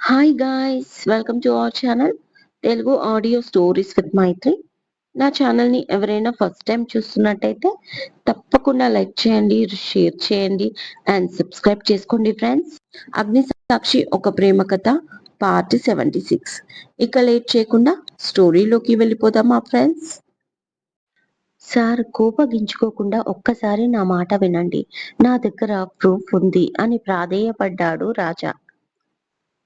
Hi guys welcome to our channel Telugu audio stories with Maitri నా ఛానల్ని ఎవరైనా first time చూస్తున్నట్టయితే తప్పకుండా లైక్ చేయండి షేర్ చేయండి అండ్ సబ్స్క్రైబ్ చేసుకోండి ఫ్రెండ్స్ అగ్ని సాక్షి ఒక ప్రేమ కథ పార్ట్ సెవెంటీ సిక్స్ ఇక లేట్ చేయకుండా స్టోరీలోకి వెళ్ళిపోదామా ఫ్రెండ్స్ సార్ కోపగించుకోకుండా ఒక్కసారి నా మాట వినండి. నా దగ్గర ప్రూఫ్ ఉంది అని ప్రాధేయపడ్డాడు రాజా.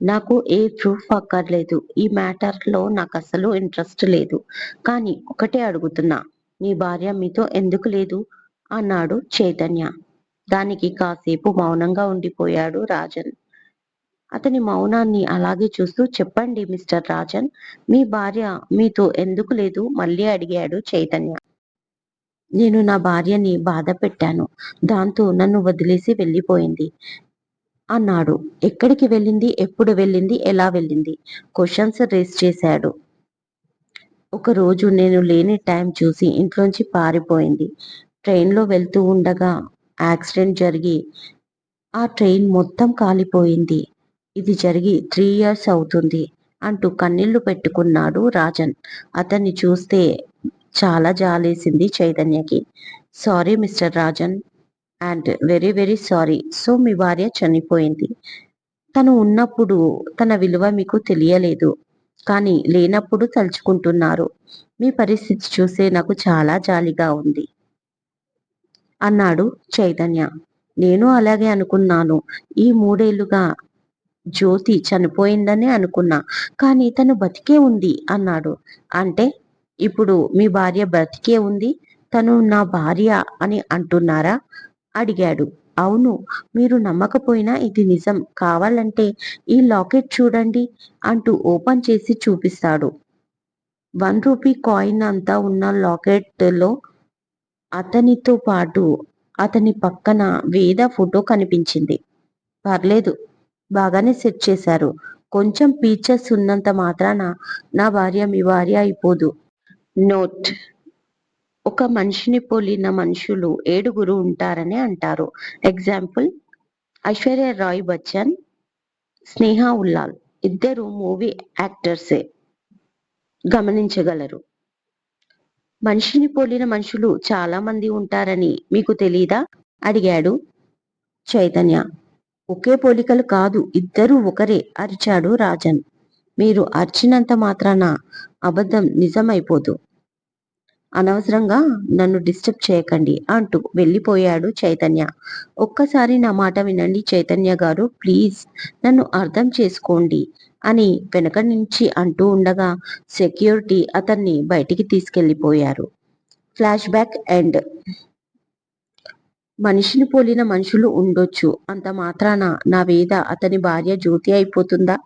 నాకు ఏ ప్రూఫ్ అక్కర్లేదు. ఈ మ్యాటర్లో నాకు అసలు ఇంట్రెస్ట్ లేదు. కానీ ఒకటే అడుగుతున్నా మీ భార్య మీతో ఎందుకు లేదు? అన్నాడు చైతన్య. దానికి కాసేపు మౌనంగా ఉండిపోయాడు రాజన్. అతని మౌనాన్ని అలాగే చూస్తూ చెప్పండి మిస్టర్ రాజన్ మీ భార్య మీతో ఎందుకు లేదు? మళ్ళీ అడిగాడు చైతన్య. నేను నా భార్యని బాధ పెట్టాను దాంతో నన్ను వదిలేసి వెళ్ళిపోయింది. అన్నాడు. ఎక్కడికి వెళ్ళింది? ఎప్పుడు వెళ్ళింది? ఎలా వెళ్ళింది? క్వశ్చన్స్ రేస్ చేశాడు. ఒకరోజు నేను లేని టైం చూసి ఇంట్లోంచి పారిపోయింది. ట్రైన్లో వెళ్తూ ఉండగా యాక్సిడెంట్ జరిగి ఆ ట్రైన్ మొత్తం కాలిపోయింది. ఇది జరిగి త్రీ ఇయర్స్ అవుతుంది అంటూ కన్నీళ్ళు పెట్టుకున్నాడు రాజన్. అతన్ని చూస్తే చాలా జాలేసింది చైతన్యకి. Sorry mister Rajan. And very very sorry. So మీ భార్య చనిపోయింది. తను ఉన్నప్పుడు తన విలువ మీకు తెలియలేదు. కానీ లేనప్పుడు తలుచుకుంటున్నారు. మీ పరిస్థితి చూసే నాకు చాలా జాలిగా ఉంది. అన్నాడు చైతన్య. నేను అలాగే అనుకున్నాను. ఈ మూడేళ్ళుగా జ్యోతి చనిపోయిందని అనుకున్నా. కానీ తను బతికే ఉంది అన్నాడు. అంటే ఇప్పుడు మీ భార్య బ్రతికే ఉంది. తను నా భార్య అని అంటున్నారా? అడిగాడు. అవును మీరు నమ్మకపోయినా ఇది నిజం. కావాలంటే ఈ లాకెట్ చూడండి అంటూ ఓపెన్ చేసి చూపిస్తాడు. వన్ రూపీ కాయిన్ అంతా ఉన్న లాకెట్లో అతనితో పాటు అతని పక్కన వేద ఫోటో కనిపించింది. పర్లేదు బాగానే సెట్ చేశారు. కొంచెం ఫీచర్స్ ఉన్నంత మాత్రాన నా భార్య మీ భార్య అయిపోదు. నోట్. ఒక మనిషిని పోలిన మనుషులు ఏడుగురు ఉంటారని అంటారు. ఎగ్జాంపుల్ ఐశ్వర్య రాయ్ బచ్చన్ స్నేహ ఉల్లాల్ ఇద్దరు మూవీ యాక్టర్సే. గమనించగలరు. మనిషిని పోలిన మనుషులు చాలా మంది ఉంటారని మీకు తెలీదా? అడిగాడు చైతన్య. ఒకే పోలికలు కాదు ఇద్దరు ఒకరే అరిచాడు రాజన్. మీరు అర్చినంత మాత్రాన అబద్ధం నిజమైపోదు. అనవసరంగా నన్ను డిస్టర్బ్ చేయకండి అంటూ వెళ్ళిపోయాడు చైతన్య. ఒక్కసారి నా మాట వినండి చైతన్య గారు ప్లీజ్ నన్ను అర్థం చేసుకోండి అని వెనక నుంచి అంటూ ఉండగా సెక్యూరిటీ అతన్ని బయటికి తీసుకెళ్ళిపోయారు ఫ్లాష్ బ్యాక్ ఎండ్. మనిషిని పోలిన మనుషులు ఉండొచ్చు. అంత మాత్రాన నా వేద అతని భార్య జ్యోతి అయిపోతుందా?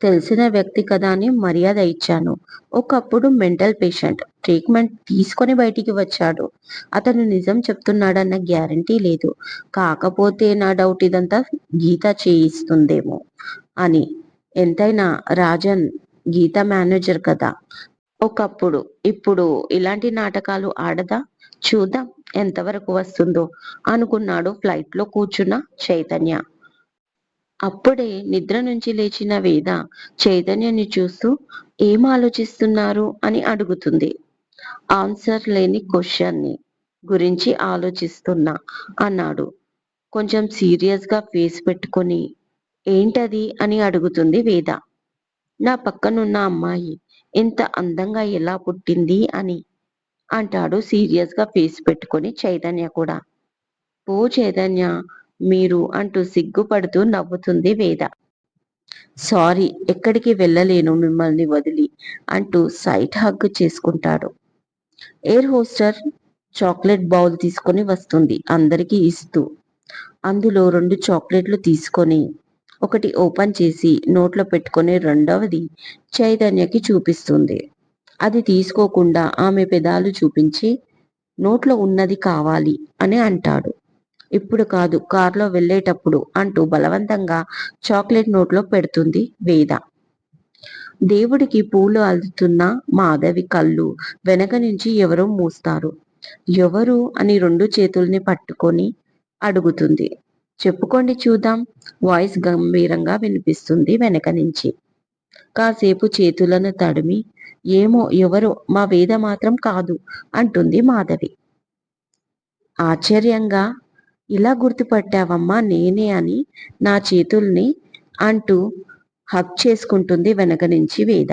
తెలిసిన వ్యక్తి కదా అని మర్యాద ఇచ్చాను. ఒకప్పుడు మెంటల్ పేషెంట్ ట్రీట్మెంట్ తీసుకొని బయటికి వచ్చాడు. అతను నిజం చెప్తున్నాడన్న గ్యారంటీ లేదు. కాకపోతే నా డౌట్ ఇదంతా గీత చేయిస్తుందేమో అని. ఎంతైనా రాజన్ గీత మేనేజర్ కదా. ఒకప్పుడు ఇప్పుడు ఇలాంటి నాటకాలు ఆడదా? చూద్దాం ఎంతవరకు వస్తుందో అనుకున్నాడు ఫ్లైట్లో కూర్చున్న చైతన్య. అప్పుడే నిద్ర నుంచి లేచిన వేద చైతన్యని చూస్తూ ఏం ఆలోచిస్తున్నారు? అని అడుగుతుంది. ఆన్సర్ లేని క్వశ్చన్ని గురించి ఆలోచిస్తున్నా అన్నాడు. కొంచెం సీరియస్గా ఫేస్ పెట్టుకొని ఏంటది? అని అడుగుతుంది వేద. నా పక్కనున్న అమ్మాయి ఇంత అందంగా ఎలా పుట్టింది? అని అంటాడు సీరియస్గా ఫేస్ పెట్టుకొని చైతన్య కూడా. ఓ చైతన్య మీరు అంటూ సిగ్గుపడుతూ నవ్వుతుంది వేద. సారీ ఎక్కడికి వెళ్ళలేను మిమ్మల్ని వదిలి అంటూ సైట్ హగ్ చేసుకుంటాడు. ఎయిర్ హోస్టర్ చాక్లెట్ బౌల్ తీసుకొని వస్తుంది అందరికీ ఇస్తూ. అందులో రెండు చాక్లెట్లు తీసుకొని ఒకటి ఓపెన్ చేసి నోట్లో పెట్టుకొని రెండవది చైతన్యకి చూపిస్తుంది. అది తీసుకోకుండా ఆమె పెదాలు చూపించి నోట్లో ఉన్నది కావాలి అని అంటాడు. ఇప్పుడు కాదు కారులో వెళ్ళేటప్పుడు అంటూ బలవంతంగా చాక్లెట్ నోట్లో పెడుతుంది వేద. దేవుడికి పూలు అల్లుతున్న మాధవి కళ్ళు వెనక నుంచి ఎవరో మూస్తారు. ఎవరు అని రెండు చేతుల్ని పట్టుకొని అడుగుతుంది. చెప్పుకోండి చూద్దాం. వాయిస్ గంభీరంగా వినిపిస్తుంది వెనక నుంచి. కాసేపు చేతులను తడిమి ఏమో ఎవరో మా వేద మాత్రం కాదు అంటుంది మాధవి. ఆశ్చర్యంగా ఇలా గుర్తుపట్టావమ్మా నేనే అని నా చేతుల్ని అంటూ హక్ చేసుకుంటుంది వెనక నుంచి వేద.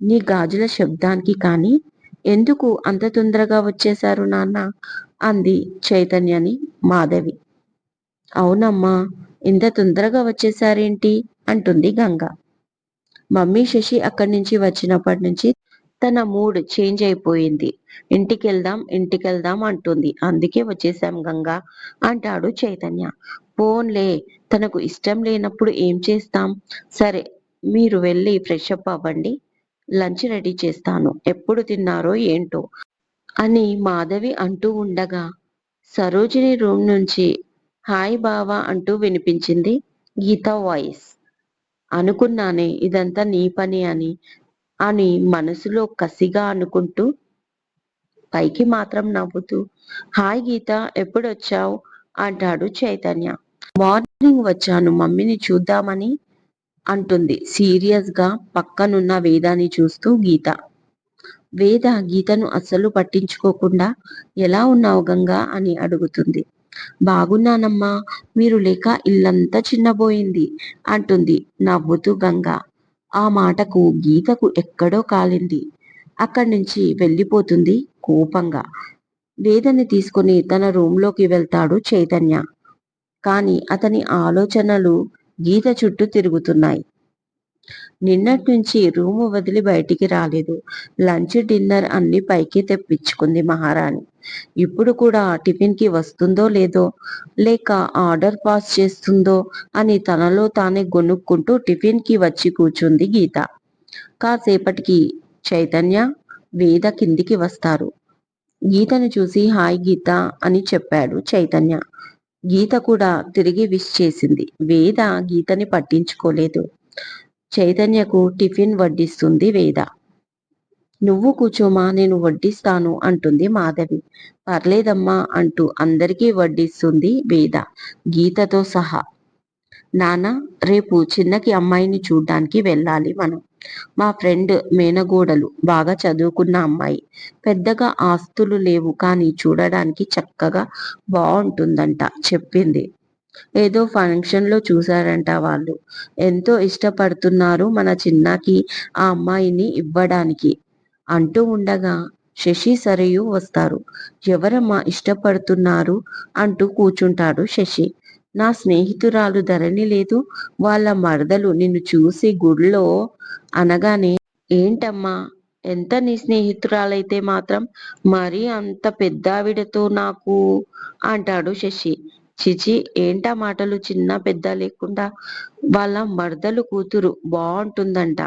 నీ గాజుల శబ్దానికి కానీ ఎందుకు అంత తొందరగా వచ్చేశారు నాన్న? అంది చైతన్యని మాధవి. అవునమ్మా ఇంత తొందరగా వచ్చేసారేంటి అంటుంది గంగ. మమ్మీ శశి అక్కడి నుంచి వచ్చినప్పటి నుంచి తన మూడ్ చేంజ్ అయిపోయింది. ఇంటికెళ్దాం ఇంటికెళ్దాం అంటుంది. అందుకే వచ్చేసాం గంగా అంటాడు చైతన్య. పోన్లే తనకు ఇష్టం లేనప్పుడు ఏం చేస్తాం? సరే మీరు వెళ్ళి ఫ్రెష్ అప్ అవ్వండి. లంచ్ రెడీ చేస్తాను. ఎప్పుడు తిన్నారో ఏంటో అని మాధవి అంటూ ఉండగా సరోజిని రూమ్ నుంచి హాయ్ బావా అంటూ వినిపించింది గీత వాయిస్ అనుకున్నానే ఇదంతా నీ పని అని అని మనసులో కసిగా అనుకుంటూ పైకి మాత్రం నవ్వుతూ హాయ్ గీత ఎప్పుడొచ్చావు? అంటాడు చైతన్య. మార్నింగ్ వచ్చాను మమ్మీని చూద్దామని అంటుంది సీరియస్గా పక్కనున్న వేదాన్ని చూస్తూ గీత. వేద గీతను అస్సలు పట్టించుకోకుండా ఎలా ఉన్నావు గంగా? అని అడుగుతుంది. బాగున్నానమ్మా మీరు లేక ఇల్లంతా చిన్నబోయింది అంటుంది నవ్వుతూ గంగా. ఆ మాటకు గీతకు ఎక్కడో కాలింది. అక్కడి నుంచి వెళ్ళిపోతుంది కోపంగా. వేదని తీసుకుని తన రూంలోకి వెళ్తాడు చైతన్య. కాని అతని ఆలోచనలు గీత చుట్టూ తిరుగుతున్నాయి. నిన్నటి నుంచి రూము వదిలి బయటికి రాలేదు. లంచ్ డిన్నర్ అన్ని పైకి తెప్పించుకుంది మహారాణి. ఇప్పుడు కూడా టిఫిన్కి వస్తుందో లేదో లేక ఆర్డర్ పాస్ చేస్తుందో అని తనలో తానే గొనుక్కుంటూ టిఫిన్కి వచ్చి కూర్చుంది గీత. కాసేపటికి చైతన్య వేద కిందికి వస్తారు. గీతను చూసి హాయ్ గీత అని చెప్పాడు చైతన్య. గీత కూడా తిరిగి విష్ చేసింది. వేద గీతని పట్టించుకోలేదు. చైతన్యకు టిఫిన్ వడ్డిస్తుంది వేద. నువ్వు కూర్చోమా నేను వడ్డిస్తాను అంటుంది మాధవి. పర్లేదమ్మా అంటూ అందరికీ వడ్డిస్తుంది వేద గీతతో సహా. నాన్న రేపు చిన్నకి అమ్మాయిని చూడ్డానికి వెళ్ళాలి మనం. మా ఫ్రెండ్ మేనగోడలు బాగా చదువుకున్న అమ్మాయి. పెద్దగా ఆస్తులు లేవు కానీ చూడడానికి చక్కగా బాగుంటుందంట చెప్పింది. ఏదో ఫంక్షన్లో చూసారంట వాళ్ళు. ఎంతో ఇష్టపడుతున్నారు మన చిన్నకి ఆ అమ్మాయిని ఇవ్వడానికి. అంటూ ఉండగా శశి సరయు వస్తారు. ఎవరమ్మా ఇష్టపడుతున్నారు? అంటూ కూర్చుంటాడు శశి. నా స్నేహితురాలు ధరణి లేదు. వాళ్ళ మరదలు నిన్ను చూసి గుడిలో అనగానే ఏంటమ్మా? ఎంత నీ స్నేహితురాలైతే మాత్రం మరీ అంత పెద్దావిడతో నాకు అంటాడు శశి. చిచి ఏంటా మాటలు చిన్న పెద్ద లేకుండా? వాళ్ళ మర్దలు కూతురు బాగుంటుందంట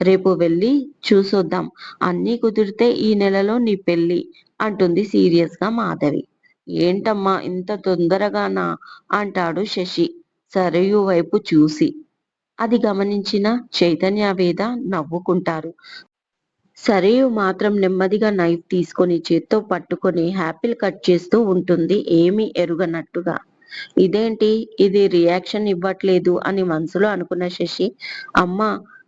రేపు వెళ్ళి చూసొద్దాం. అన్నీ కుదిరితే ఈ నెలలో నీ పెళ్ళి అంటుంది సీరియస్గా మాధవి. ఏంటమ్మా ఇంత తొందరగానా? అంటాడు శశి సరయు వైపు చూసి. అది గమనించిన చైతన్య వేద నవ్వుకుంటారు. సరయు మాత్రం నెమ్మదిగా నైఫ్ తీసుకొని చేత్తో పట్టుకొని హ్యాపిల్ కట్ చేస్తూ ఉంటుంది. ఏమీ ఎరుగనట్టుగా. ఇదేంటి? ఇది రియాక్షన్ ఇవ్వట్లేదు అని మనసులో అనుకున్న శశి అమ్మ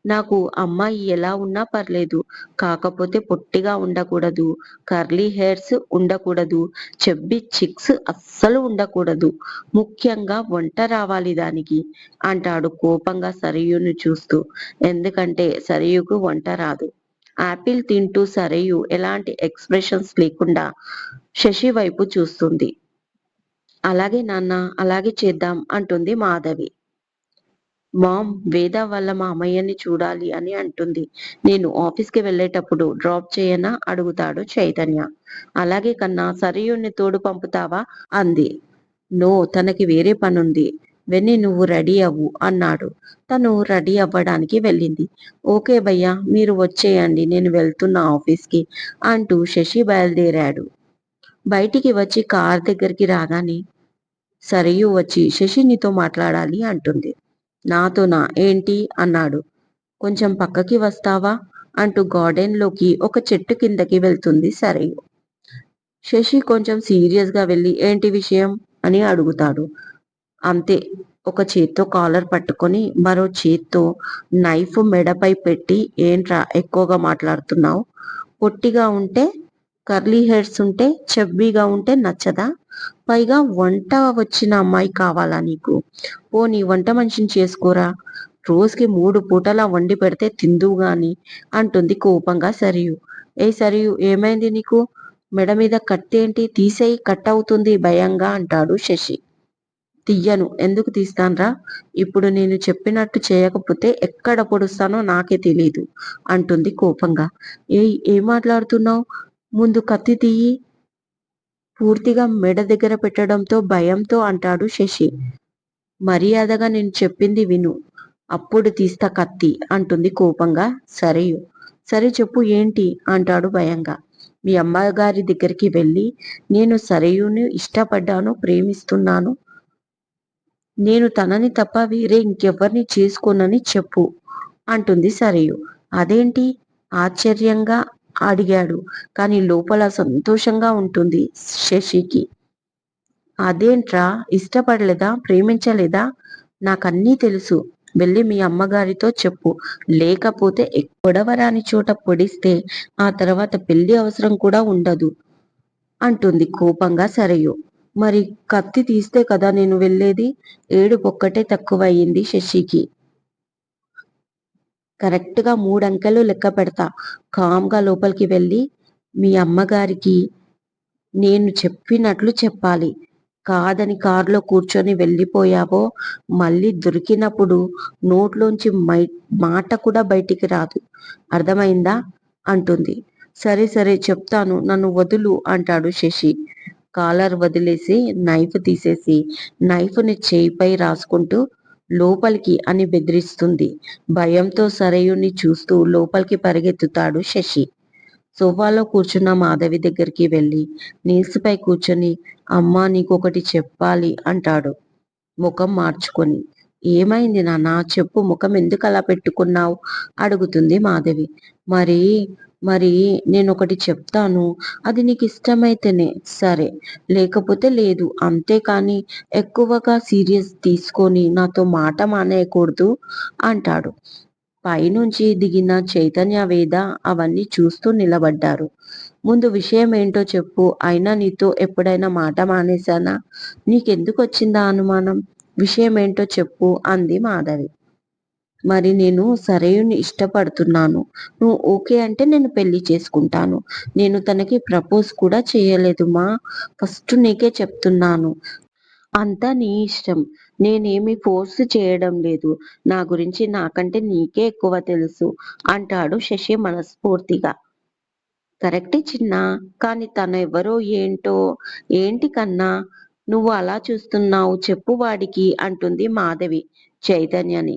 నాకు అమ్మాయి ఎలా ఉన్నా పర్లేదు. కాకపోతే పొట్టిగా ఉండకూడదు. కర్లీ హెయిర్స్ ఉండకూడదు. చెబ్బి చిక్స్ అస్సలు ఉండకూడదు. ముఖ్యంగా వంట రావాలి దానికి అంటాడు కోపంగా సరయును చూస్తూ. ఎందుకంటే సరయుకు వంట రాదు. ఆపిల్ తింటూ సరయు ఎలాంటి ఎక్స్ప్రెషన్స్ లేకుండా శశి వైపు చూస్తుంది. అలాగే నాన్న అలాగే చేద్దాం అంటుంది మాధవి. మామ్ వేద వాళ్ళ అమ్మయ్యని చూడాలి అని అంటుంది. నేను ఆఫీస్కి వెళ్ళేటప్పుడు డ్రాప్ చేయనా? అడుగుతాడు చైతన్య. అలాగే కన్నా సరయుని తోడు పంపుతావా? అంది. నో తనకి వేరే పనుంది. వెన్ని నువ్వు రెడీ అవ్వు అన్నాడు. తను రెడీ అవ్వడానికి వెళ్ళింది. ఓకే భయ్యా మీరు వచ్చేయండి నేను వెళ్తున్నా ఆఫీస్కి అంటూ శశి బయలుదేరాడు. బయటికి వచ్చి కార్ దగ్గరికి రాగానే సరియు వచ్చి శశి నీతో మాట్లాడాలి అంటుంది. నాతోనా ఏంటి? అన్నాడు. కొంచెం పక్కకి వస్తావా? అంటూ గార్డెన్లోకి ఒక చెట్టు కిందకి వెళ్తుంది సరయు. శశి కొంచెం సీరియస్గా వెళ్ళి ఏంటి విషయం? అని అడుగుతాడు. అంతే. ఒక చేత్తో కాలర్ పట్టుకొని మరో చేత్తో నైఫ్ మెడపై పెట్టి ఏంట్రా ఎక్కువగా మాట్లాడుతున్నావు? పొట్టిగా ఉంటే కర్లీ హెయిర్స్ ఉంటే చెబ్బీగా ఉంటే నచ్చదా? పైగా వంట వచ్చిన అమ్మాయి కావాలా నీకు? ఓ నీ వంట మనిషిని చేసుకోరా? రోజుకి మూడు పూటలా వండి పెడితే తిందువు గాని అంటుంది కోపంగా సరియు. ఏ సరియు ఏమైంది నీకు? మెడ మీద కట్టేంటి? ఏంటి తీసేయి కట్ అవుతుంది భయంగా అంటాడు శశి. తీయను. ఎందుకు తీస్తాన్రా? ఇప్పుడు నేను చెప్పినట్టు చేయకపోతే ఎక్కడ పొడుస్తానో నాకే తెలియదు అంటుంది కోపంగా. ఏ ఏం మాట్లాడుతున్నావు? ముందు కత్తి తీయి. పూర్తిగా మెడ దగ్గర పెట్టడంతో భయంతో అంటాడు శశి. మర్యాదగా నేను చెప్పింది విను. అప్పుడు తీస్తా కత్తి అంటుంది కోపంగా. సరే సరే చెప్పు ఏంటి? అంటాడు భయంగా. మీ అమ్మగారి దగ్గరికి వెళ్ళి నేను సరయుని ఇష్టపడ్డాను ప్రేమిస్తున్నాను. నేను తనని తప్ప వేరే ఇంకెవ్వరిని చేసుకోనని చెప్పు అంటుంది సరయు. అదేంటి? ఆశ్చర్యంగా అడిగాడు. కానీ లోపల సంతోషంగా ఉంటుంది శశికి. అదేంట్రా? ఇష్టపడలేదా? ప్రేమించలేదా? నాకన్నీ తెలుసు. వెళ్ళి మీ అమ్మగారితో చెప్పు. లేకపోతే పొడవరాని చోట పొడిస్తే ఆ తర్వాత పెళ్ళి అవసరం కూడా ఉండదు అంటుంది కోపంగా సరయు. మరి కత్తి తీస్తే కదా నేను వెళ్ళేది? ఏడు ఏడుపొక్కటే తక్కువయ్యింది శశికి. కరెక్ట్గా మూడంకెలు లెక్క పెడతా. కామ్గా లోపలికి వెళ్ళి మీ అమ్మగారికి నేను చెప్పినట్లు చెప్పాలి. కాదని కారులో కూర్చొని వెళ్ళిపోయావో మళ్ళీ దొరికినప్పుడు నోట్లోంచి మై మాట కూడా బయటికి రాదు. అర్థమైందా? అంటుంది. సరే సరే చెప్తాను. నన్ను వదులు అంటాడు శశి. కాలర్ వదిలేసి నైఫ్ తీసేసి నైఫ్ని చేయిపై రాసుకుంటూ లోపలికి అని బెదిరిస్తుంది. భయంతో సరయుని చూస్తూ లోపలికి పరిగెత్తుతాడు శశి. సోఫాలో కూర్చున్న మాధవి దగ్గరికి వెళ్ళి నీల్స్పై కూర్చొని అమ్మా నీకొకటి చెప్పాలి అంటాడు ముఖం మార్చుకొని. ఏమైంది నాన్న? చెప్పు ముఖం ఎందుకు అలా పెట్టుకున్నావు? అడుగుతుంది మాధవి. మరి మరి నేను ఒకటి చెప్తాను. అది నీకు ఇష్టమైతేనే సరే. లేకపోతే లేదు. అంతేకాని ఎక్కువగా సీరియస్ తీసుకొని నాతో మాట మానేయకూడదు అంటాడు. పైనుంచి దిగిన చైతన్య వేద అవన్నీ చూస్తూ నిలబడ్డారు. ముందు విషయం ఏంటో చెప్పు. అయినా నీతో ఎప్పుడైనా మాట మానేశానా? నీకెందుకు వచ్చిందా అనుమానం? విషయం ఏంటో చెప్పు అంది మాధవి. మరి నేను సరయుని ఇష్టపడుతున్నాను. నువ్వు ఓకే అంటే నేను పెళ్ళి చేసుకుంటాను. నేను తనకి ప్రపోజ్ కూడా చేయలేదు మా. ఫస్ట్ నీకే చెప్తున్నాను. అంతా నీ ఇష్టం. నేనేమి ఫోర్స్ చేయడం లేదు. నా గురించి నాకంటే నీకే ఎక్కువ తెలుసు అంటాడు శశి మనస్ఫూర్తిగా. కరెక్టే చిన్న కానీ తను ఎవరో ఏంటో ఏంటి కన్నా నువ్వు అలా చూస్తున్నావు చెప్పు వాడికి అంటుంది మాధవి చైతన్యని.